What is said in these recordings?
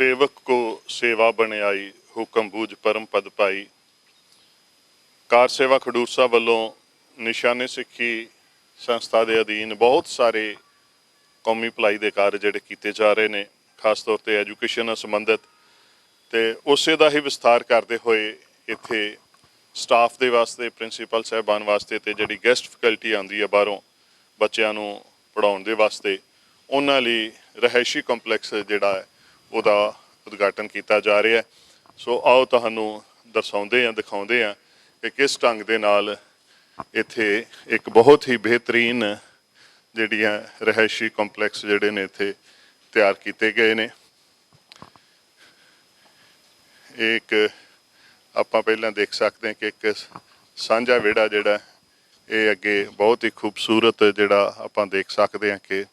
ਸੇਵਕ ਕੋ ਸੇਵਾ ਬਣ ਆਈ ਹੁਕਮ ਬੂਝ ਪਰਮ ਪਦ ਪਾਈ। ਕਾਰ ਸੇਵਾ ਖਡੂਰ ਵੱਲੋਂ ਨਿਸ਼ਾਨੇ ਸਿੱਖੀ ਸੰਸਥਾ ਦੇ ਅਧੀਨ ਬਹੁਤ ਸਾਰੇ ਕੌਮੀ ਭਲਾਈ ਦੇ ਕਾਰਜ ਜਿਹੜੇ ਕੀਤੇ ਜਾ ਰਹੇ ਨੇ, ਖਾਸ ਤੌਰ ਤੇ ਐਜੂਕੇਸ਼ਨ ਨਾਲ ਸੰਬੰਧਿਤ। ਤੇ ਉਸੇ ਦਾ ਹੀ ਵਿਸਥਾਰ ਕਰਦੇ ਹੋਏ ਇੱਥੇ ਸਟਾਫ ਦੇ ਵਾਸਤੇ, ਪ੍ਰਿੰਸੀਪਲ ਸਹਿਬਾਨ ਵਾਸਤੇ ਤੇ ਜਿਹੜੀ ਗੈਸਟ ਫੈਕਲਟੀ ਆਉਂਦੀ ਹੈ ਬਾਹਰੋਂ ਬੱਚਿਆਂ ਨੂੰ ਪੜਾਉਣ ਦੇ ਵਾਸਤੇ, ਉਹਨਾਂ ਲਈ ਰਹਿائشੀ ਕੰਪਲੈਕਸ ਜਿਹੜਾ ਹੈ ਉਹਦਾ ਉਦਘਾਟਨ ਕੀਤਾ ਜਾ ਰਿਹਾ ਸੋ ਆਓ ਤੁਹਾਨੂੰ ਦਰਸਾਉਂਦੇ ਆ ਦਿਖਾਉਂਦੇ ਆ ਕਿ ਕਿਸ ਢੰਗ ਦੇ ਨਾਲ ਇੱਥੇ ਇੱਕ ਬਹੁਤ ਹੀ ਬਿਹਤਰੀਨ ਜਿਹੜੀਆਂ ਰਹਿائشੀ ਕੰਪਲੈਕਸ ਜਿਹੜੇ ਨੇ ਇੱਥੇ ਤਿਆਰ ਕੀਤੇ ਗਏ ਨੇ। ਇੱਕ ਆਪਾਂ ਪਹਿਲਾਂ ਦੇਖ ਸਕਦੇ ਹਾਂ ਕਿ ਇੱਕ ਸਾਂਝਾ ਵਿੜਾ ਜਿਹੜਾ ਇਹ ਅੱਗੇ ਬਹੁਤ ਹੀ ਖੂਬਸੂਰਤ ਜਿਹੜਾ ਆਪਾਂ ਦੇਖ ਸਕਦੇ ਹਾਂ ਕਿ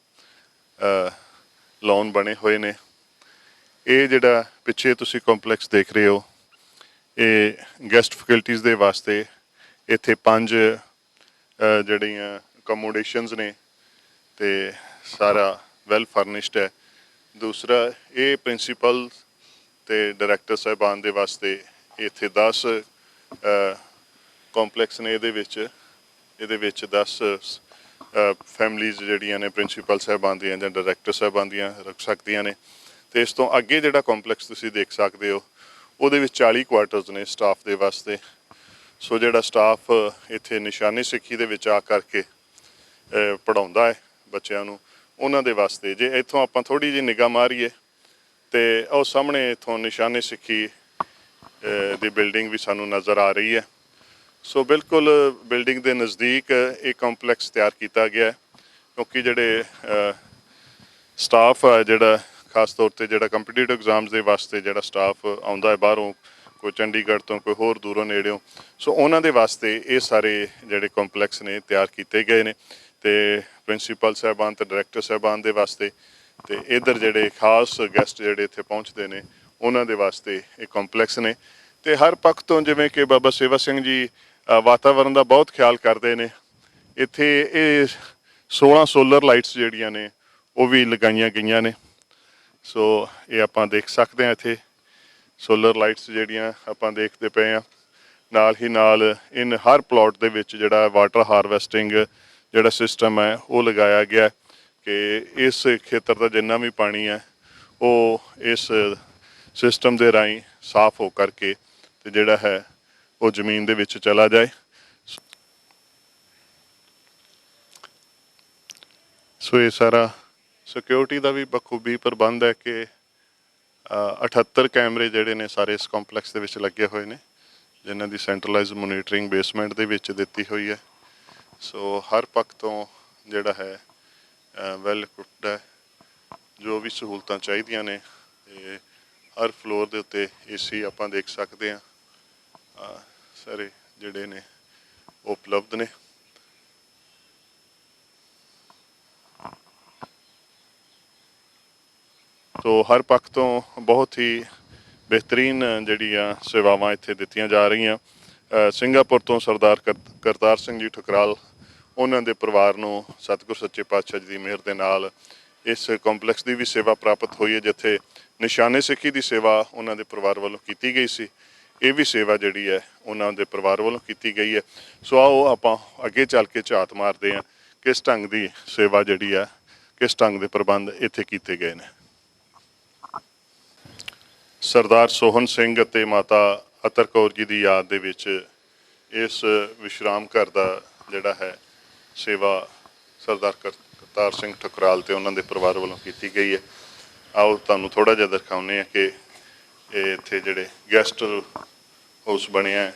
ਲੌਨ ਬਣੇ ਹੋਏ ਨੇ। ਇਹ ਜਿਹੜਾ ਪਿੱਛੇ ਤੁਸੀਂ ਕੰਪਲੈਕਸ ਦੇਖ ਰਹੇ ਹੋ, ਇਹ ਗੈਸਟ ਫੈਕਲਟੀਆਂ ਦੇ ਵਾਸਤੇ ਇੱਥੇ ਪੰਜ ਜਿਹੜੀਆਂ ਅਕਮੋਡੇਸ਼ਨਸ ਨੇ ਤੇ ਸਾਰਾ ਵੈਲ ਫਰਨਿਸ਼ਡ ਹੈ। ਦੂਸਰਾ, ਇਹ ਪ੍ਰਿੰਸੀਪਲ ਤੇ ਡਾਇਰੈਕਟਰ ਸਾਹਿਬਾਨ ਦੇ ਵਾਸਤੇ ਇੱਥੇ 10 ਕੰਪਲੈਕਸ ਨੇ ਇਹਦੇ ਵਿੱਚ। ਇਹਦੇ ਵਿੱਚ 10 ਫੈਮਲੀਜ਼ ਜਿਹੜੀਆਂ ਨੇ ਪ੍ਰਿੰਸੀਪਲ ਸਾਹਿਬਾਨ ਦੀਆਂ ਜਾਂ ਡਾਇਰੈਕਟਰ ਸਾਹਿਬਾਨ ਦੀਆਂ ਰੱਖ ਸਕਦੀਆਂ ਨੇ। ਤੇ ਇਸ ਤੋਂ ਅੱਗੇ ਜਿਹੜਾ ਕੰਪਲੈਕਸ ਤੁਸੀਂ ਦੇਖ ਸਕਦੇ ਹੋ, ਉਹਦੇ ਵਿੱਚ 40 ਕੁਆਟਰਸ ਨੇ ਸਟਾਫ ਦੇ ਵਾਸਤੇ। ਸੋ ਜਿਹੜਾ ਸਟਾਫ ਇੱਥੇ ਨਿਸ਼ਾਨੀ ਸਿੱਖੀ ਦੇ ਵਿੱਚ ਆ ਕਰਕੇ ਪੜਾਉਂਦਾ ਹੈ ਬੱਚਿਆਂ ਨੂੰ, ਉਹਨਾਂ ਦੇ ਵਾਸਤੇ। ਜੇ ਇੱਥੋਂ ਆਪਾਂ ਥੋੜੀ ਜਿਹੀ ਨਿਗਾਹ ਮਾਰੀਏ, ਤੇ ਉਹ ਸਾਹਮਣੇ ਇੱਥੋਂ ਨਿਸ਼ਾਨੀ ਸਿੱਖੀ ਦੀ ਬਿਲਡਿੰਗ ਵੀ ਸਾਨੂੰ ਨਜ਼ਰ ਆ ਰਹੀ ਹੈ। ਸੋ ਬਿਲਕੁਲ ਬਿਲਡਿੰਗ ਦੇ ਨਜ਼ਦੀਕ ਇਹ ਕੰਪਲੈਕਸ ਤਿਆਰ ਕੀਤਾ ਗਿਆ ਹੈ, ਕਿਉਂਕਿ ਜਿਹੜੇ ਸਟਾਫ ਹੈ ਜਿਹੜਾ ਖਾਸ ਤੌਰ ਤੇ ਜਿਹੜਾ ਕੰਪੀਟੀਟਿਵ ਐਗਜ਼ਾਮਸ ਦੇ ਵਾਸਤੇ ਜਿਹੜਾ ਸਟਾਫ ਆਉਂਦਾ ਹੈ ਬਾਹਰੋਂ ਕੋਈ ਚੰਡੀਗੜ੍ਹ ਤੋਂ ਕੋਈ ਹੋਰ ਦੂਰੋਂ ਨੇੜਿਓਂ ਸੋ ਉਹਨਾਂ ਦੇ ਵਾਸਤੇ ਇਹ ਸਾਰੇ ਜਿਹੜੇ ਕੰਪਲੈਕਸ ਨੇ ਤਿਆਰ ਕੀਤੇ ਗਏ ਨੇ ਤੇ ਪ੍ਰਿੰਸੀਪਲ ਸਾਹਿਬਾਨ ਤੇ ਡਾਇਰੈਕਟਰ ਸਾਹਿਬਾਨ ਦੇ ਵਾਸਤੇ ਤੇ ਇਧਰ ਜਿਹੜੇ ਖਾਸ ਗੈਸਟ ਜਿਹੜੇ ਇੱਥੇ ਪਹੁੰਚਦੇ ਨੇ ਉਹਨਾਂ ਦੇ ਵਾਸਤੇ ਇਹ ਕੰਪਲੈਕਸ ਨੇ ਤੇ ਹਰ ਪੱਖ ਤੋਂ ਜਿਵੇਂ ਕਿ ਬਾਬਾ ਸੇਵਾ ਸਿੰਘ ਜੀ ਅ, ਵਾਤਾਵਰਣ ਦਾ ਬਹੁਤ ਖਿਆਲ ਕਰਦੇ ਨੇ ਇੱਥੇ ਇਹ 16 ਸੋਲਰ ਲਾਈਟਸ ਜਿਹੜੀਆਂ ਨੇ ਉਹ ਵੀ ਲਗਾਈਆਂ ਗਈਆਂ ਨੇ। ਸੋ ਇਹ ਆਪਾਂ ਦੇਖ ਸਕਦੇ ਹਾਂ ਇੱਥੇ ਸੋਲਰ ਲਾਈਟਸ ਜਿਹੜੀਆਂ ਆਪਾਂ ਦੇਖਦੇ ਪਏ ਆ ਨਾਲ ਹੀ ਨਾਲ ਇਨ ਹਰ ਪਲਾਟ ਦੇ ਵਿੱਚ ਜਿਹੜਾ ਵਾਟਰ ਹਾਰਵੈਸਟਿੰਗ ਜਿਹੜਾ ਸਿਸਟਮ ਹੈ, ਉਹ ਲਗਾਇਆ ਗਿਆ ਕਿ ਇਸ ਖੇਤਰ ਦਾ ਜਿੰਨਾ ਵੀ ਪਾਣੀ ਹੈ, ਉਹ ਇਸ ਸਿਸਟਮ ਦੇ ਰਾਹੀਂ ਸਾਫ਼ ਹੋ ਕਰਕੇ ਤੇ ਜਿਹੜਾ ਹੈ, ਉਹ ਜ਼ਮੀਨ ਦੇ ਵਿੱਚ ਚਲਾ ਜਾਏ। ਸੋ ਇਹ ਸਾਰਾ ਸਿਕਿਉਰਿਟੀ ਦਾ ਵੀ ਬਖੂਬੀ ਪ੍ਰਬੰਧ ਹੈ ਕਿ ਅ, 78 ਕੈਮਰੇ ਜਿਹੜੇ ਨੇ ਸਾਰੇ ਇਸ ਕੰਪਲੈਕਸ ਦੇ ਵਿੱਚ ਲੱਗੇ ਹੋਏ ਨੇ ਜਿਨ੍ਹਾਂ ਦੀ ਸੈਂਟਰਲਾਈਜ਼ ਮੋਨੀਟਰਿੰਗ ਬੇਸਮੈਂਟ ਦੇ ਵਿੱਚ ਦਿੱਤੀ ਹੋਈ ਹੈ। ਸੋ ਹਰ ਪੱਖ ਤੋਂ ਜਿਹੜਾ ਹੈ ਵੈਲ ਇਕੁਪਡ ਹੈ ਜੋ ਵੀ ਸਹੂਲਤਾਂ ਚਾਹੀਦੀਆਂ ਨੇ ਤੇ ਹਰ ਫਲੋਰ ਦੇ ਉੱਤੇ ਏਸੀ ਆਪਾਂ ਦੇਖ ਸਕਦੇ ਹਾਂ। ਸਾਰੇ ਜਿਹੜੇ ਨੇ ਉਪਲਬਧ ਨੇ। ਸੋ ਹਰ ਪੱਖ ਤੋਂ ਬਹੁਤ ਹੀ ਬਿਹਤਰੀਨ ਜਿਹੜੀਆਂ ਸੇਵਾਵਾਂ ਇੱਥੇ ਦਿੱਤੀਆਂ ਜਾ ਰਹੀਆਂ। ਸਿੰਗਾਪੁਰ ਤੋਂ ਸਰਦਾਰ ਕਰ- ਕਰਤਾਰ ਸਿੰਘ ਜੀ ਠੁਕਰਾਲ, ਉਹਨਾਂ ਦੇ ਪਰਿਵਾਰ ਨੂੰ ਸਤਿਗੁਰ ਸੱਚੇ ਪਾਤਸ਼ਾਹ ਜੀ ਦੀ ਮਿਹਰ ਦੇ ਨਾਲ ਇਸ ਕੰਪਲੈਕਸ ਦੀ ਵੀ ਸੇਵਾ ਪ੍ਰਾਪਤ ਹੋਈ ਹੈ, ਜਿੱਥੇ ਨਿਸ਼ਾਨੇ ਸਿੱਖੀ ਦੀ ਸੇਵਾ ਉਹਨਾਂ ਦੇ ਪਰਿਵਾਰ ਵੱਲੋਂ ਕੀਤੀ ਗਈ ਸੀ। ਇਹ ਵੀ ਸੇਵਾ ਜਿਹੜੀ ਹੈ, ਉਹਨਾਂ ਦੇ ਪਰਿਵਾਰ ਵੱਲੋਂ ਕੀਤੀ ਗਈ ਹੈ। ਸੋ ਆਓ ਆਪਾਂ ਅੱਗੇ ਚੱਲ ਕੇ ਝਾਤ ਮਾਰਦੇ ਹਾਂ, ਕਿਸ ਢੰਗ ਦੀ ਸੇਵਾ ਜਿਹੜੀ ਹੈ, ਕਿਸ ਢੰਗ ਦੇ ਪ੍ਰਬੰਧ ਇੱਥੇ ਕੀਤੇ ਗਏ ਨੇ। ਸਰਦਾਰ ਸੋਹਨ ਸਿੰਘ ਅਤੇ ਮਾਤਾ ਅਤਰ ਕੌਰ ਜੀ ਦੀ ਯਾਦ ਦੇ ਵਿੱਚ ਇਸ ਵਿਸ਼ਰਾਮ ਘਰ ਦਾ ਜਿਹੜਾ ਹੈ ਸੇਵਾ ਸਰਦਾਰ ਕਰ- ਕਰਤਾਰ ਸਿੰਘ ਠਕਰਾਲ ਤੇ ਉਹਨਾਂ ਦੇ ਪਰਿਵਾਰ ਵੱਲੋਂ ਕੀਤੀ ਗਈ ਹੈ। ਆਓ ਤੁਹਾਨੂੰ ਥੋੜਾ ਜਿਹਾ ਦਿਖਾਉਂਦੇ ਆ ਕਿ ਇਹ ਇੱਥੇ ਜਿਹੜੇ ਗੈਸਟ ਹਾਊਸ ਬਣਿਆ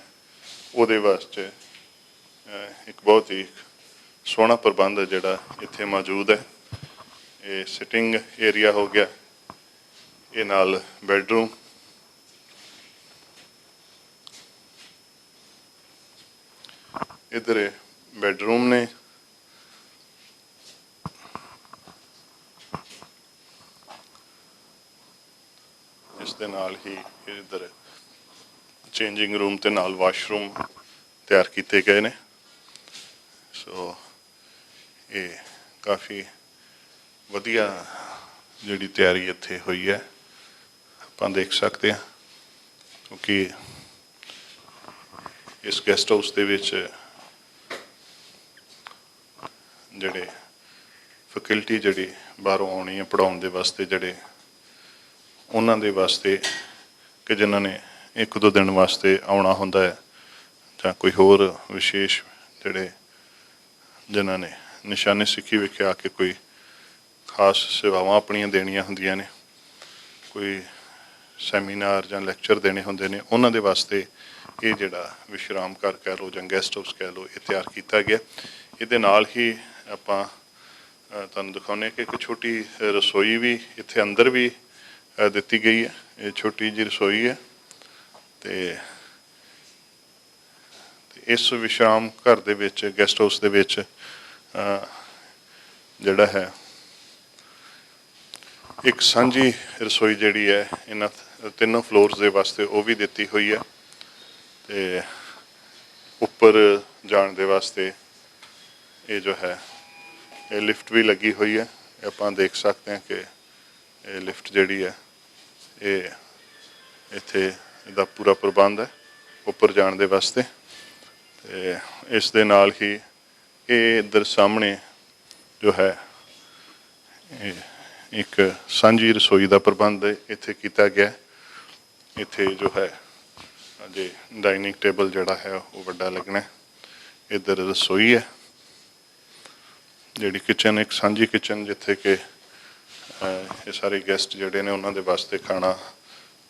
ਉਹਦੇ ਵਾਸਤੇ ਇੱਕ ਬਹੁਤ ਹੀ ਸੋਹਣਾ ਪ੍ਰਬੰਧ ਹੈ ਜਿਹੜਾ ਇੱਥੇ ਮੌਜੂਦ ਹੈ। ਇਹ ਸਿਟਿੰਗ ਏਰੀਆ ਹੋ ਗਿਆ। ਇਹ ਨਾਲ ਬੈਡਰੂਮ ਇਧਰ ਬੈਡਰੂਮ ਨੇ। ਇਸ ਦੇ ਨਾਲ ਹੀ ਇਧਰ ਚੇਂਜਿੰਗ ਰੂਮ ਤੇ ਨਾਲ ਵਾਸ਼ਰੂਮ ਤਿਆਰ ਕੀਤੇ ਗਏ ਨੇ। ਸੋ ਇਹ ਕਾਫੀ ਵਧੀਆ ਜਿਹੜੀ ਤਿਆਰੀ ਇੱਥੇ ਹੋਈ ਹੈ। ਆਪਾਂ ਦੇਖ ਸਕਦੇ ਹਾਂ ਕਿਉਂਕਿ ਇਸ ਗੈਸਟ ਹਾਊਸ ਦੇ ਵਿੱਚ ਜਿਹੜੇ ਫੈਕਲਟੀ ਜਿਹੜੀ ਬਾਹਰੋਂ ਆਉਣੀ ਹੈ ਪੜਾਉਣ ਦੇ ਵਾਸਤੇ ਜਿਹੜੇ ਉਹਨਾਂ ਦੇ ਵਾਸਤੇ ਕਿ ਜਿਨ੍ਹਾਂ ਨੇ ਇੱਕ ਦੋ ਦਿਨ ਵਾਸਤੇ ਆਉਣਾ ਹੁੰਦਾ ਹੈ ਜਾਂ ਕੋਈ ਹੋਰ ਵਿਸ਼ੇਸ਼ ਜਿਹੜੇ ਜਿਨ੍ਹਾਂ ਨੇ ਨਿਸ਼ਾਨੇ ਸਿੱਖੀ ਵਿਖੇ ਆ ਕੇ ਕੋਈ ਖਾਸ ਸੇਵਾਵਾਂ ਆਪਣੀਆਂ ਦੇਣੀਆਂ ਹੁੰਦੀਆਂ ਨੇ, ਕੋਈ ਸੈਮੀਨਾਰ ਜਾਂ ਲੈਕਚਰ ਦੇਣੇ ਹੁੰਦੇ ਨੇ, ਉਹਨਾਂ ਦੇ ਵਾਸਤੇ ਇਹ ਜਿਹੜਾ ਵਿਸ਼ਰਾਮ ਘਰ ਕਹਿ ਲਓ ਜਾਂ ਗੈਸਟ ਹਾਊਸ ਕਹਿ ਲਓ ਇਹ ਤਿਆਰ ਕੀਤਾ ਗਿਆ। ਇਹਦੇ ਨਾਲ ਹੀ ਆਪਾਂ ਤੁਹਾਨੂੰ ਦਿਖਾਉਂਦੇ ਹਾਂ ਕਿ ਇੱਕ ਛੋਟੀ ਰਸੋਈ ਵੀ ਇੱਥੇ ਅੰਦਰ ਵੀ ਦਿੱਤੀ ਗਈ ਹੈ। ਇਹ ਛੋਟੀ ਜਿਹੀ ਰਸੋਈ ਹੈ ਤੇ ਇਸ ਵਿਸ਼ਰਾਮ ਘਰ ਦੇ ਵਿੱਚ ਗੈਸਟ ਹਾਊਸ ਦੇ ਵਿੱਚ ਜਿਹੜਾ ਹੈ, ਇੱਕ ਸਾਂਝੀ ਰਸੋਈ ਜਿਹੜੀ ਹੈ, ਇਹਨਾਂ ਤਿੰਨੋਂ ਫਲੋਰਸ ਦੇ ਵਾਸਤੇ ਉਹ ਵੀ ਦਿੱਤੀ ਹੋਈ ਹੈ ਤੇ ਉੱਪਰ ਜਾਣ ਦੇ ਵਾਸਤੇ ਇਹ ਜੋ ਹੈ ਇਹ ਲਿਫਟ ਵੀ ਲੱਗੀ ਹੋਈ ਹੈ। ਆਪਾਂ ਦੇਖ ਸਕਦੇ ਹਾਂ ਕਿ ਇਹ ਲਿਫਟ ਜਿਹੜੀ ਹੈ, ਇਹ ਇੱਥੇ ਇਹਦਾ ਪੂਰਾ ਪ੍ਰਬੰਧ ਹੈ ਉੱਪਰ ਜਾਣ ਦੇ ਵਾਸਤੇ। ਤੇ ਇਸ ਦੇ ਨਾਲ ਹੀ ਇਹ ਇੱਧਰ ਸਾਹਮਣੇ ਜੋ ਹੈ, ਇਹ ਇੱਕ ਸਾਂਝੀ ਰਸੋਈ ਦਾ ਪ੍ਰਬੰਧ ਇੱਥੇ ਕੀਤਾ ਗਿਆ ਇੱਥੇ ਜੋ ਹੈ, ਅਜੇ ਡਾਈਨਿੰਗ ਟੇਬਲ ਜਿਹੜਾ ਹੈ ਉਹ ਵੱਡਾ ਲੱਗਣਾ ਹੈ। ਇੱਧਰ ਰਸੋਈ ਹੈ। ਜਿਹੜੀ ਕਿਚਨ ਇੱਕ ਸਾਂਝੀ ਕਿਚਨ ਜਿੱਥੇ ਕਿ ਇਹ ਸਾਰੇ ਗੈਸਟ ਜਿਹੜੇ ਨੇ ਉਹਨਾਂ ਦੇ ਵਾਸਤੇ ਖਾਣਾ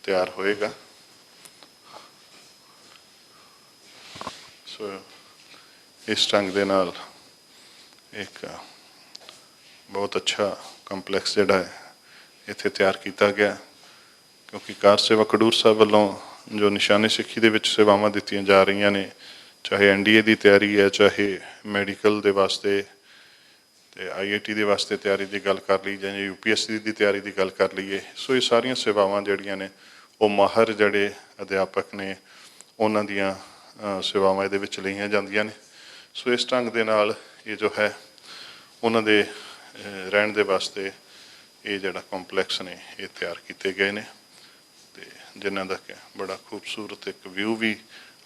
ਤਿਆਰ ਹੋਏਗਾ। ਸੋ ਇਸ ਢੰਗ ਦੇ ਨਾਲ ਇੱਕ ਬਹੁਤ ਅੱਛਾ ਕੰਪਲੈਕਸ ਜਿਹੜਾ ਹੈ, ਇੱਥੇ ਤਿਆਰ ਕੀਤਾ ਗਿਆ। ਕਿਉਂਕਿ ਕਾਰ ਸੇਵਾ ਖਡੂਰ ਸਾਹਿਬ ਵੱਲੋਂ ਜੋ ਨਿਸ਼ਾਨੇ ਸਿੱਖੀ ਦੇ ਵਿੱਚ ਸੇਵਾਵਾਂ ਦਿੱਤੀਆਂ ਜਾ ਰਹੀਆਂ ਨੇ, ਚਾਹੇ ਐਨਡੀਏ ਦੀ ਤਿਆਰੀ ਹੈ, ਚਾਹੇ ਮੈਡੀਕਲ ਦੇ ਵਾਸਤੇ ਤੇ ਆਈਆਈਟੀ ਦੇ ਵਾਸਤੇ ਤਿਆਰੀ ਦੀ ਗੱਲ ਕਰ ਲਈ ਜਾਂ ਯੂਪੀਐਸਸੀ ਦੀ ਤਿਆਰੀ ਦੀ ਗੱਲ ਕਰ ਲਈਏ, ਸੋ ਇਹ ਸਾਰੀਆਂ ਸੇਵਾਵਾਂ ਜਿਹੜੀਆਂ ਨੇ, ਉਹ ਮਾਹਰ ਜਿਹੜੇ ਅਧਿਆਪਕ ਨੇ, ਉਹਨਾਂ ਦੀਆਂ ਸੇਵਾਵਾਂ ਇਹਦੇ ਵਿੱਚ ਲਈਆਂ ਜਾਂਦੀਆਂ ਨੇ। ਸੋ ਇਸ ਢੰਗ ਦੇ ਨਾਲ ਇਹ ਜੋ ਹੈ, ਉਹਨਾਂ ਦੇ ਰਹਿਣ ਦੇ ਵਾਸਤੇ ਇਹ ਜਿਹੜਾ ਕੰਪਲੈਕਸ ਨੇ, ਇਹ ਤਿਆਰ ਕੀਤੇ ਗਏ ਨੇ। ਤੇ ਜਿਨ੍ਹਾਂ ਦਾ ਬੜਾ ਖੂਬਸੂਰਤ ਇੱਕ ਵਿਊ ਵੀ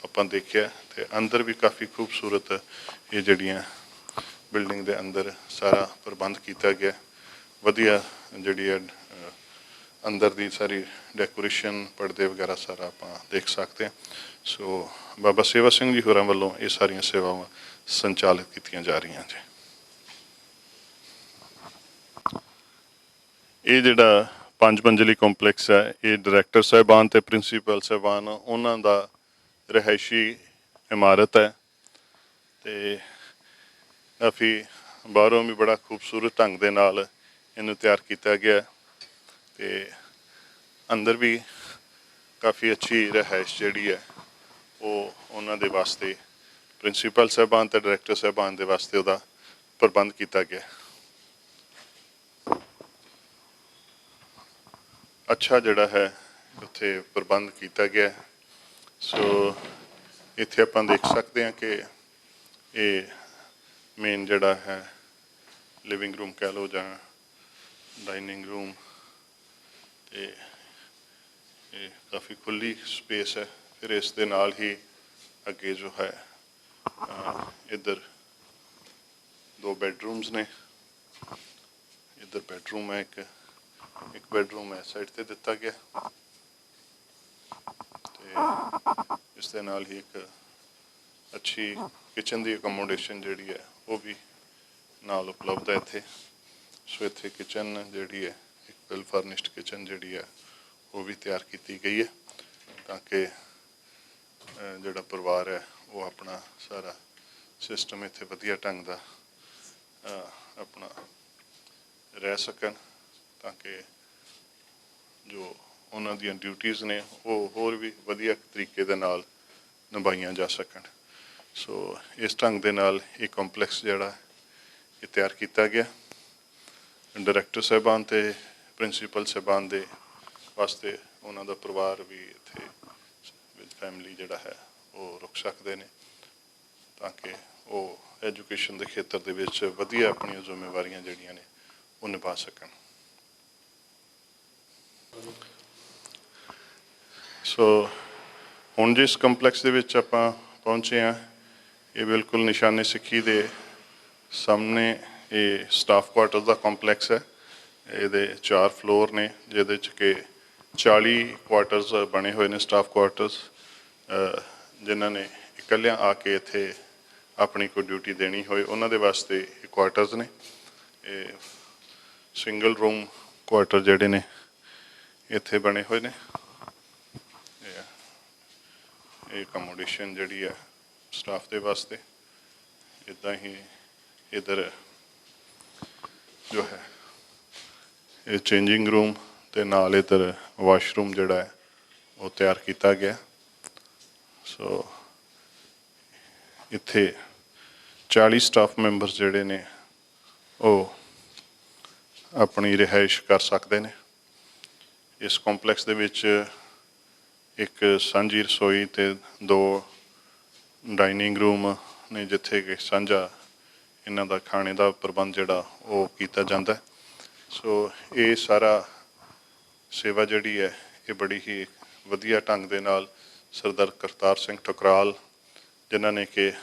ਆਪਾਂ ਦੇਖਿਆ, ਤੇ ਅੰਦਰ ਵੀ ਕਾਫੀ ਖੂਬਸੂਰਤ ਇਹ ਜਿਹੜੀਆਂ ਬਿਲਡਿੰਗ ਦੇ ਅੰਦਰ ਸਾਰਾ ਪ੍ਰਬੰਧ ਕੀਤਾ ਗਿਆ। ਵਧੀਆ ਜਿਹੜੀ ਹੈ ਅੰਦਰ ਦੀ ਸਾਰੀ ਡੈਕੋਰੇਸ਼ਨ ਪਰਦੇ ਵਗੈਰਾ ਸਾਰਾ ਆਪਾਂ ਦੇਖ ਸਕਦੇ ਹਾਂ। ਸੋ ਬਾਬਾ ਸੇਵਾ ਸਿੰਘ ਜੀ ਹੋਰਾਂ ਵੱਲੋਂ ਇਹ ਸਾਰੀਆਂ ਸੇਵਾਵਾਂ ਸੰਚਾਲਿਤ ਕੀਤੀਆਂ ਜਾ ਰਹੀਆਂ ਜੀ। ਇਹ ਜਿਹੜਾ ਪੰਜ ਮੰਜ਼ਲੀ ਕੰਪਲੈਕਸ ਹੈ, ਇਹ ਡਾਇਰੈਕਟਰ ਸਾਹਿਬਾਨ ਤੇ ਪ੍ਰਿੰਸੀਪਲ ਸਾਹਿਬਾਨ, ਉਹਨਾਂ ਦਾ ਰਿਹਾਇਸ਼ੀ ਇਮਾਰਤ ਹੈ। ਤੇ ਕਾਫੀ ਬਾਹਰੋਂ ਵੀ ਬੜਾ ਖੂਬਸੂਰਤ ਢੰਗ ਦੇ ਨਾਲ ਇਹਨੂੰ ਤਿਆਰ ਕੀਤਾ ਗਿਆ ਹੈ ਤੇ ਅੰਦਰ ਵੀ ਕਾਫੀ ਅੱਛੀ ਰਿਹਾਇਸ਼ ਜਿਹੜੀ ਹੈ ਉਹ ਉਹਨਾਂ ਦੇ ਵਾਸਤੇ, ਪ੍ਰਿੰਸੀਪਲ ਸਾਹਿਬਾਨ ਤੇ ਡਾਇਰੈਕਟਰ ਸਾਹਿਬਾਨ ਦੇ ਵਾਸਤੇ ਉਹਦਾ ਪ੍ਰਬੰਧ ਕੀਤਾ ਗਿਆ ਅੱਛਾ ਜਿਹੜਾ ਹੈ ਉੱਥੇ ਪ੍ਰਬੰਧ ਕੀਤਾ ਗਿਆ ਸੋ ਇੱਥੇ ਆਪਾਂ ਦੇਖ ਸਕਦੇ ਹਾਂ ਕਿ ਇਹ ਮੇਨ ਜਿਹੜਾ ਹੈ ਲਿਵਿੰਗ ਰੂਮ ਕਹਿ ਲਓ ਜਾਂ ਡਾਈਨਿੰਗ ਰੂਮ ਤੇ ਇਹ ਕਾਫੀ ਖੁੱਲੀ ਸਪੇਸ ਹੈ, ਫਿਰ ਇਸ ਦੇ ਨਾਲ ਹੀ ਅੱਗੇ ਜੋ ਹੈ ਇੱਧਰ ਦੋ ਬੈਡਰੂਮਸ ਨੇ। ਇੱਧਰ ਬੈਡਰੂਮ ਹੈ ਇੱਕ ਇੱਕ ਬੈਡਰੂਮ ਹੈ ਸਾਈਡ ਤੇ ਦਿੱਤਾ ਗਿਆ। ਤੇ ਇਸ ਦੇ ਨਾਲ ਹੀ ਇੱਕ ਅੱਛੀ ਕਿਚਨ ਦੀ ਅਕਮੋਡੇਸ਼ਨ ਜਿਹੜੀ ਹੈ ਉਹ ਵੀ ਨਾਲ ਉਪਲਬਧ ਹੈ ਇੱਥੇ। ਸੋ ਇੱਥੇ ਕਿਚਨ ਜਿਹੜੀ ਹੈ, ਇੱਕ ਵੈਲ ਫਰਨਿਸ਼ਡ ਕਿਚਨ ਜਿਹੜੀ ਹੈ, ਉਹ ਵੀ ਤਿਆਰ ਕੀਤੀ ਗਈ ਹੈ ਤਾਂ ਕਿ ਜਿਹੜਾ ਪਰਿਵਾਰ ਹੈ, ਉਹ ਆਪਣਾ ਸਾਰਾ ਸਿਸਟਮ ਇੱਥੇ ਵਧੀਆ ਢੰਗ ਦਾ ਆਪਣਾ ਰਹਿ ਸਕਣ ਤਾਂ ਕਿ ਜੋ ਉਹਨਾਂ ਦੀਆਂ ਡਿਊਟੀਆਂ ਨੇ, ਉਹ ਹੋਰ ਵੀ ਵਧੀਆ ਤਰੀਕੇ ਦੇ ਨਾਲ ਨਿਭਾਈਆਂ ਜਾ ਸਕਣ। ਸੋ ਇਸ ਢੰਗ ਦੇ ਨਾਲ ਇਹ ਕੰਪਲੈਕਸ ਜਿਹੜਾ ਇਹ ਤਿਆਰ ਕੀਤਾ ਗਿਆ। ਡਾਇਰੈਕਟਰ ਸਾਹਿਬਾਨ ਤੇ ਪ੍ਰਿੰਸੀਪਲ ਸਾਹਿਬਾਨ ਦੇ ਵਾਸਤੇ ਉਹਨਾਂ ਦਾ ਪਰਿਵਾਰ ਵੀ ਇੱਥੇ ਵਿਦ ਫੈਮਿਲੀ ਜਿਹੜਾ ਹੈ, ਉਹ ਰੁਕ ਸਕਦੇ ਨੇ ਤਾਂ ਕਿ ਉਹ ਐਜੂਕੇਸ਼ਨ ਦੇ ਖੇਤਰ ਦੇ ਵਿੱਚ ਵਧੀਆ ਆਪਣੀਆਂ ਜ਼ਿੰਮੇਵਾਰੀਆਂ ਜਿਹੜੀਆਂ ਨੇ, ਉਹ ਨਿਭਾ ਸਕਣ। ਸੋ ਹੁਣ ਜਿਸ ਕੰਪਲੈਕਸ ਦੇ ਵਿੱਚ ਆਪਾਂ ਪਹੁੰਚੇ ਆ ਇਹ ਬਿਲਕੁਲ ਨਿਸ਼ਾਨੇ ਸਿੱਖੀ ਦੇ ਸਾਹਮਣੇ ਇਹ ਸਟਾਫ ਕੁਆਟਰਸ ਦਾ ਕੰਪਲੈਕਸ ਹੈ। ਇਹਦੇ ਚਾਰ ਫਲੋਰ ਨੇ, ਜਿਹਦੇ ਚ ਕਿ 40 ਕੁਆਰਟਰਸ ਬਣੇ ਹੋਏ ਨੇ ਸਟਾਫ ਕੁਆਟਰਸ ਜਿਨ੍ਹਾਂ ਨੇ ਇਕੱਲਿਆਂ ਆ ਕੇ ਇੱਥੇ ਆਪਣੀ ਕੋਈ ਡਿਊਟੀ ਦੇਣੀ ਹੋਏ। ਉਹਨਾਂ ਦੇ ਵਾਸਤੇ ਇਹ ਕੁਆਰਟਰਸ ਨੇ। ਇਹ ਸਿੰਗਲ ਰੂਮ ਕੁਆਟਰ ਜਿਹੜੇ ਨੇ, ਇੱਥੇ ਬਣੇ ਹੋਏ ਨੇ। ਇਹ ਇਹ ਜਿਹੜੀ ਹੈ ਸਟਾਫ ਦੇ ਵਾਸਤੇ ਇਦਾਂ ਹੀ ਇਧਰ ਜੋ ਹੈ, ਇਹ ਚੇਂਜਿੰਗ ਰੂਮ ਤੇ ਨਾਲ ਇਧਰ ਵਾਸ਼ਰੂਮ ਜਿਹੜਾ ਹੈ, ਉਹ ਤਿਆਰ ਕੀਤਾ ਗਿਆ। ਸੋ ਇੱਥੇ 40 ਸਟਾਫ ਮੈਂਬਰਸ ਜਿਹੜੇ ਨੇ, ਉਹ ਆਪਣੀ ਰਿਹਾਇਸ਼ ਕਰ ਸਕਦੇ ਨੇ। ਇਸ ਕੰਪਲੈਕਸ ਦੇ ਵਿੱਚ ਇੱਕ ਸਾਂਝੀ ਰਸੋਈ ਤੇ ਦੋ ਡਾਈਨਿੰਗ ਰੂਮ ਨੇ ਜਿੱਥੇ ਕਿ ਸਾਂਝਾ ਇਹਨਾਂ ਦਾ ਖਾਣੇ ਦਾ ਪ੍ਰਬੰਧ ਜਿਹੜਾ ਉਹ ਕੀਤਾ ਜਾਂਦਾ ਸੋ ਇਹ ਸਾਰਾ ਸੇਵਾ ਜਿਹੜੀ ਹੈ, ਇਹ ਬੜੀ ਹੀ ਵਧੀਆ ਢੰਗ ਦੇ ਨਾਲ ਸਰਦਾਰ ਕਰਤਾਰ ਸਿੰਘ ਠੁਕਰਾਲ, ਜਿਨ੍ਹਾਂ ਨੇ ਕਿ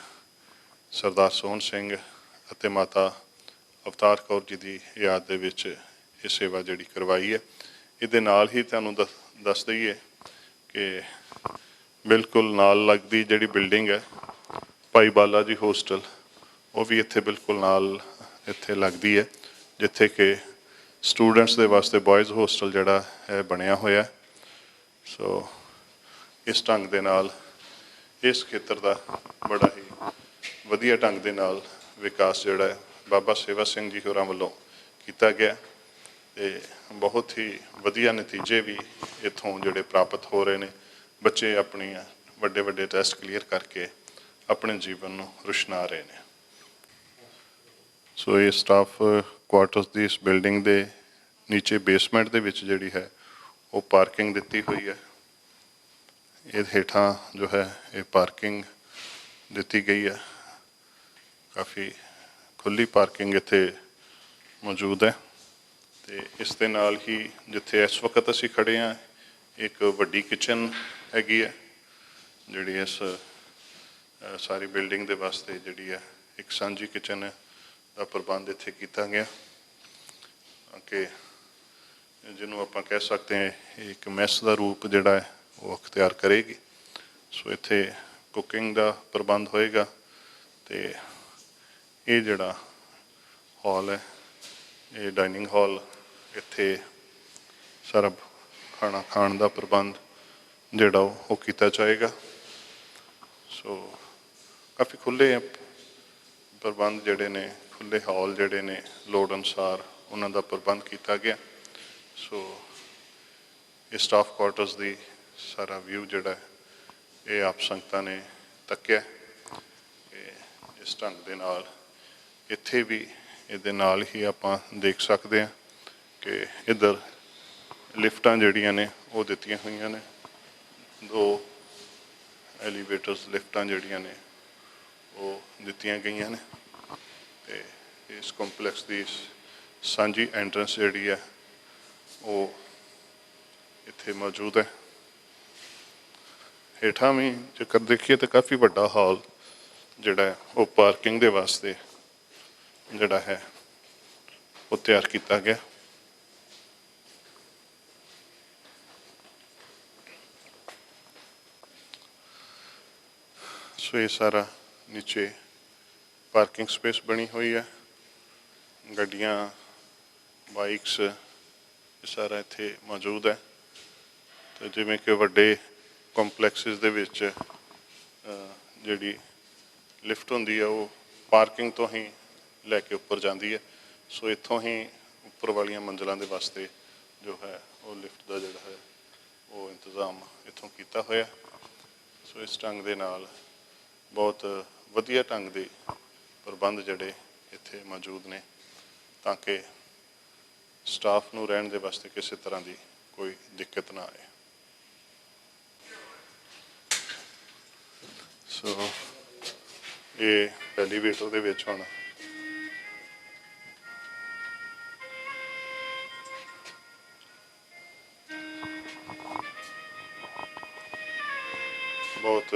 ਸਰਦਾਰ ਸੋਹਣ ਸਿੰਘ ਅਤੇ ਮਾਤਾ ਅਵਤਾਰ ਕੌਰ ਜੀ ਦੀ ਯਾਦ ਦੇ ਵਿੱਚ ਇਹ ਸੇਵਾ ਜਿਹੜੀ ਕਰਵਾਈ ਹੈ। ਇਹਦੇ ਨਾਲ ਹੀ ਤੁਹਾਨੂੰ ਦੱਸ- ਦੱਸ ਦਈਏ ਕਿ ਬਿਲਕੁਲ ਨਾਲ ਲੱਗਦੀ ਜਿਹੜੀ ਬਿਲਡਿੰਗ ਹੈ, ਭਾਈ ਬਾਲਾ ਜੀ ਹੋਸਟਲ, ਉਹ ਵੀ ਇੱਥੇ ਬਿਲਕੁਲ ਨਾਲ ਇੱਥੇ ਲੱਗਦੀ ਹੈ, ਜਿੱਥੇ ਕਿ ਸਟੂਡੈਂਟਸ ਦੇ ਵਾਸਤੇ ਬॉयਜ਼ ਹੋਸਟਲ ਜਿਹੜਾ ਹੈ ਬਣਿਆ ਹੋਇਆ ਸੋ ਇਸ ਢੰਗ ਦੇ ਨਾਲ, ਇਸ ਖੇਤਰ ਦਾ ਬੜਾ ਹੀ ਵਧੀਆ ਢੰਗ ਦੇ ਨਾਲ ਵਿਕਾਸ ਜਿਹੜਾ ਹੈ, ਬਾਬਾ ਸੇਵਾ ਸਿੰਘ ਜੀ ਹੋਰਾਂ ਵੱਲੋਂ ਕੀਤਾ ਗਿਆ ਤੇ ਬਹੁਤ ਹੀ ਵਧੀਆ ਨਤੀਜੇ ਵੀ ਇਥੋਂ ਜਿਹੜੇ ਪ੍ਰਾਪਤ ਹੋ ਰਹੇ ਨੇ। ਬੱਚੇ ਆਪਣੀਆਂ ਵੱਡੇ ਵੱਡੇ ਟੈਸਟ ਕਲੀਅਰ ਕਰਕੇ ਆਪਣੇ ਜੀਵਨ ਨੂੰ ਰੁਸ਼ਨਾ ਰਹੇ ਨੇ। ਸੋ ਇਹ ਸਟਾਫ ਕੁਆਰਟਰਸ ਦੀ ਇਸ ਬਿਲਡਿੰਗ ਦੇ ਨੀਚੇ ਬੇਸਮੈਂਟ ਦੇ ਵਿੱਚ ਜਿਹੜੀ ਹੈ, ਉਹ ਪਾਰਕਿੰਗ ਦਿੱਤੀ ਹੋਈ ਹੈ। ਇਹ ਹੇਠਾਂ ਜੋ ਹੈ, ਇਹ ਪਾਰਕਿੰਗ ਦਿੱਤੀ ਗਈ ਹੈ। ਕਾਫੀ ਖੁੱਲੀ ਪਾਰਕਿੰਗ ਇੱਥੇ ਮੌਜੂਦ ਹੈ। ਤੇ ਇਸ ਦੇ ਨਾਲ ਹੀ ਜਿੱਥੇ ਇਸ ਵਕਤ ਅਸੀਂ ਖੜੇ ਹਾਂ, ਇੱਕ ਵੱਡੀ ਕਿਚਨ ਹੈਗੀ ਹੈ, ਜਿਹੜੀ ਇਸ ਸਾਰੀ ਬਿਲਡਿੰਗ ਦੇ ਵਾਸਤੇ ਜਿਹੜੀ ਹੈ, ਇੱਕ ਸਾਂਝੀ ਕਿਚਨ ਦਾ ਪ੍ਰਬੰਧ ਇੱਥੇ ਕੀਤਾ ਗਿਆ। ਕਿ ਜਿਹਨੂੰ ਆਪਾਂ ਕਹਿ ਸਕਦੇ ਹਾਂ, ਇਹ ਇੱਕ ਮੈਸ ਦਾ ਰੂਪ ਜਿਹੜਾ ਹੈ, ਉਹ ਅਖਤਿਆਰ ਕਰੇਗੀ। ਸੋ ਇੱਥੇ ਕੁਕਿੰਗ ਦਾ ਪ੍ਰਬੰਧ ਹੋਏਗਾ ਤੇ ਇਹ ਜਿਹੜਾ ਹਾਲ ਹੈ, ਇਹ ਡਾਈਨਿੰਗ ਹਾਲ ਇੱਥੇ ਸਾਰਾ ਖਾਣਾ ਖਾਣ ਦਾ ਪ੍ਰਬੰਧ ਜਿਹੜਾ ਉਹ ਕੀਤਾ ਜਾਏਗਾ। ਸੋ, ਕਾਫੀ ਖੁੱਲੇ ਪ੍ਰਬੰਧ ਜਿਹੜੇ ਨੇ ਖੁੱਲੇ ਹਾਲ ਜਿਹੜੇ ਨੇ, ਲੋੜ ਅਨੁਸਾਰ ਉਹਨਾਂ ਦਾ ਪ੍ਰਬੰਧ ਕੀਤਾ ਗਿਆ। ਸੋ, ਇਹ ਸਟਾਫ ਕੁਆਟਰਸ ਦੀ ਸਾਰਾ ਵਿਊ ਜਿਹੜਾ, ਇਹ ਆਪ ਸੰਗਤਾਂ ਨੇ ਤੱਕਿਆ। ਇਹ ਇਸ ਢੰਗ ਦੇ ਨਾਲ ਇੱਥੇ ਵੀ ਇਹਦੇ ਨਾਲ ਹੀ ਆਪਾਂ ਦੇਖ ਸਕਦੇ ਹਾਂ ਕਿ ਇੱਧਰ ਲਿਫਟਾਂ ਜਿਹੜੀਆਂ ਨੇ, ਉਹ ਦਿੱਤੀਆਂ ਹੋਈਆਂ ਨੇ। ਦੋ ਐਲੀਵੇਟਰਸ ਲਿਫਟਾਂ ਜਿਹੜੀਆਂ ਨੇ, ਉਹ ਦਿੱਤੀਆਂ ਗਈਆਂ ਨੇ। ਤੇ ਇਸ ਕੰਪਲੈਕਸ ਦੀ ਸਾਂਝੀ ਐਂਟਰੈਂਸ ਜਿਹੜੀ ਹੈ, ਉਹ ਇੱਥੇ ਮੌਜੂਦ ਹੈ। ਹੇਠਾਂ ਵੀ ਜੇਕਰ ਦੇਖੀਏ ਤਾਂ ਕਾਫੀ ਵੱਡਾ ਹਾਲ ਜਿਹੜਾ ਉਹ ਪਾਰਕਿੰਗ ਦੇ ਵਾਸਤੇ ਜਿਹੜਾ ਹੈ, ਉਹ ਤਿਆਰ ਕੀਤਾ ਗਿਆ। ਸੋ ਇਹ ਸਾਰਾ ਨੀਚੇ ਪਾਰਕਿੰਗ ਸਪੇਸ ਬਣੀ ਹੋਈ ਹੈ। ਗੱਡੀਆਂ ਬਾਈਕਸ ਇਹ ਸਾਰਾ ਇੱਥੇ ਮੌਜੂਦ ਹੈ। ਤੇ ਜਿਵੇਂ ਕਿ ਵੱਡੇ ਕੰਪਲੈਕਸਿਸ ਦੇ ਵਿੱਚ ਜਿਹੜੀ ਲਿਫਟ ਹੁੰਦੀ ਹੈ ਉਹ ਪਾਰਕਿੰਗ ਤੋਂ ਹੀ ਲੈ ਕੇ ਉੱਪਰ ਜਾਂਦੀ ਹੈ। ਸੋ ਇੱਥੋਂ ਹੀ ਉੱਪਰ ਵਾਲੀਆਂ ਮੰਜ਼ਲਾਂ ਦੇ ਵਾਸਤੇ ਜੋ ਹੈ, ਉਹ ਲਿਫਟ ਦਾ ਜਿਹੜਾ ਹੈ, ਉਹ ਇੰਤਜ਼ਾਮ ਇੱਥੋਂ ਕੀਤਾ ਹੋਇਆ। ਸੋ ਇਸ ਢੰਗ ਦੇ ਨਾਲ ਬਹੁਤ ਵਧੀਆ ਢੰਗ ਦੇ ਪ੍ਰਬੰਧ ਜਿਹੜੇ ਇੱਥੇ ਮੌਜੂਦ ਨੇ, ਤਾਂ ਕਿ ਸਟਾਫ ਨੂੰ ਰਹਿਣ ਦੇ ਵਾਸਤੇ ਕਿਸੇ ਤਰ੍ਹਾਂ ਦੀ ਕੋਈ ਦਿੱਕਤ ਨਾ ਆਏ। ਸੋ ਇਹ ਐਲੀਵੇਟਰ ਦੇ ਵਿੱਚ ਹੁਣ ਬਹੁਤ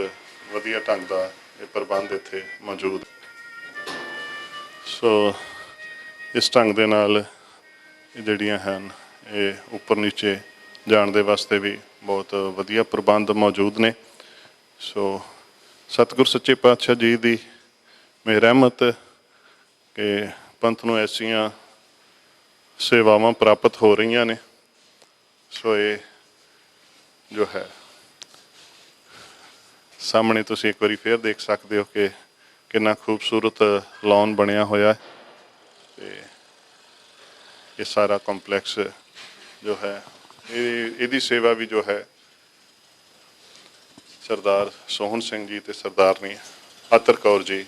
ਵਧੀਆ ਢੰਗ ਦਾ ਇਹ ਪ੍ਰਬੰਧ ਇੱਥੇ ਮੌਜੂਦ ਸੋ ਇਸ ਢੰਗ ਦੇ ਨਾਲ ਜਿਹੜੀਆਂ ਹਨ, ਇਹ ਉੱਪਰ ਨੀਚੇ ਜਾਣ ਦੇ ਵਾਸਤੇ ਵੀ ਬਹੁਤ ਵਧੀਆ ਪ੍ਰਬੰਧ ਮੌਜੂਦ ਨੇ। ਸੋ ਸਤਿਗੁਰ ਸੱਚੇ ਪਾਤਸ਼ਾਹ ਜੀ ਦੀ ਮਿਹਰ, ਰਹਿਮਤ ਕਿ ਪੰਥ ਨੂੰ ਐਸੀਆਂ ਸੇਵਾਵਾਂ ਪ੍ਰਾਪਤ ਹੋ ਰਹੀਆਂ ਨੇ। ਸੋ ਇਹ ਜੋ ਹੈ ਸਾਹਮਣੇ ਤੁਸੀਂ ਇੱਕ ਵਾਰੀ ਫੇਰ ਦੇਖ ਸਕਦੇ ਹੋ ਕਿ ਕਿੰਨਾ ਖੂਬਸੂਰਤ ਲੌਨ ਬਣਿਆ ਹੋਇਆ ਹੈ ਤੇ ਇਹ ਸਾਰਾ ਕੰਪਲੈਕਸ ਜੋ ਹੈ, ਇਹ ਇਹਦੀ ਸੇਵਾ ਵੀ ਜੋ ਹੈ, ਸਰਦਾਰ ਸੋਹਣ ਸਿੰਘ ਜੀ ਤੇ ਸਰਦਾਰਨੀ ਆਤਰ ਕੌਰ ਜੀ,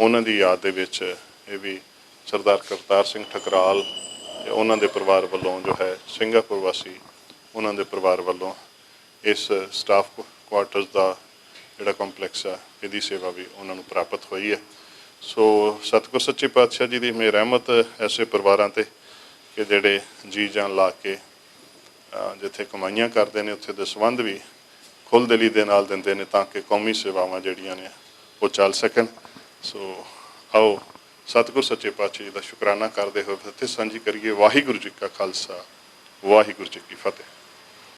ਉਹਨਾਂ ਦੀ ਯਾਦ ਦੇ ਵਿੱਚ ਇਹ ਵੀ ਸਰਦਾਰ ਕਰਤਾਰ ਸਿੰਘ ਠਕਰਾਲ ਤੇ ਉਹਨਾਂ ਦੇ ਪਰਿਵਾਰ ਵੱਲੋਂ ਜੋ ਹੈ, ਸਿੰਗਾਪੁਰ ਵਾਸੀ ਉਹਨਾਂ ਦੇ ਪਰਿਵਾਰ ਵੱਲੋਂ ਇਸ ਸਟਾਫ ਕੁਆਟਰਸ ਦਾ ਜਿਹੜਾ ਕੰਪਲੈਕਸ ਆ, ਇਹਦੀ ਸੇਵਾ ਵੀ ਉਹਨਾਂ ਨੂੰ ਪ੍ਰਾਪਤ ਹੋਈ ਹੈ। ਸੋ ਸਤਿਗੁਰ ਸੱਚੇ ਪਾਤਸ਼ਾਹ ਜੀ ਦੀ ਮੇਰ ਰਹਿਮਤ ਐਸੇ ਪਰਿਵਾਰਾਂ ਤੇ ਕਿ ਜਿਹੜੇ ਜੀ ਜਾਨ ਲਾ ਕੇ ਜਿੱਥੇ ਕਮਾਈਆਂ ਕਰਦੇ ਨੇ, ਉੱਥੇ ਦੇ ਸੰਬੰਧ ਵੀ ਖੁੱਲ੍ਹ ਦਿਲੀ ਦੇ ਨਾਲ ਦਿੰਦੇ ਨੇ ਤਾਂ ਕਿ ਕੌਮੀ ਸੇਵਾਵਾਂ ਜਿਹੜੀਆਂ ਨੇ ਉਹ ਚੱਲ ਸਕਣ। ਸੋ ਆਓ ਸਤਿਗੁਰ ਸੱਚੇ ਪਾਤਸ਼ਾਹ ਜੀ ਦਾ ਸ਼ੁਕਰਾਨਾ ਕਰਦੇ ਹੋਏ ਫਤਿਹ ਸਾਂਝੀ ਕਰੀਏ ਵਾਹਿਗੁਰੂ ਜੀ ਕਾ ਖਾਲਸਾ, ਵਾਹਿਗੁਰੂ ਜੀ ਕੀ ਫਤਿਹ।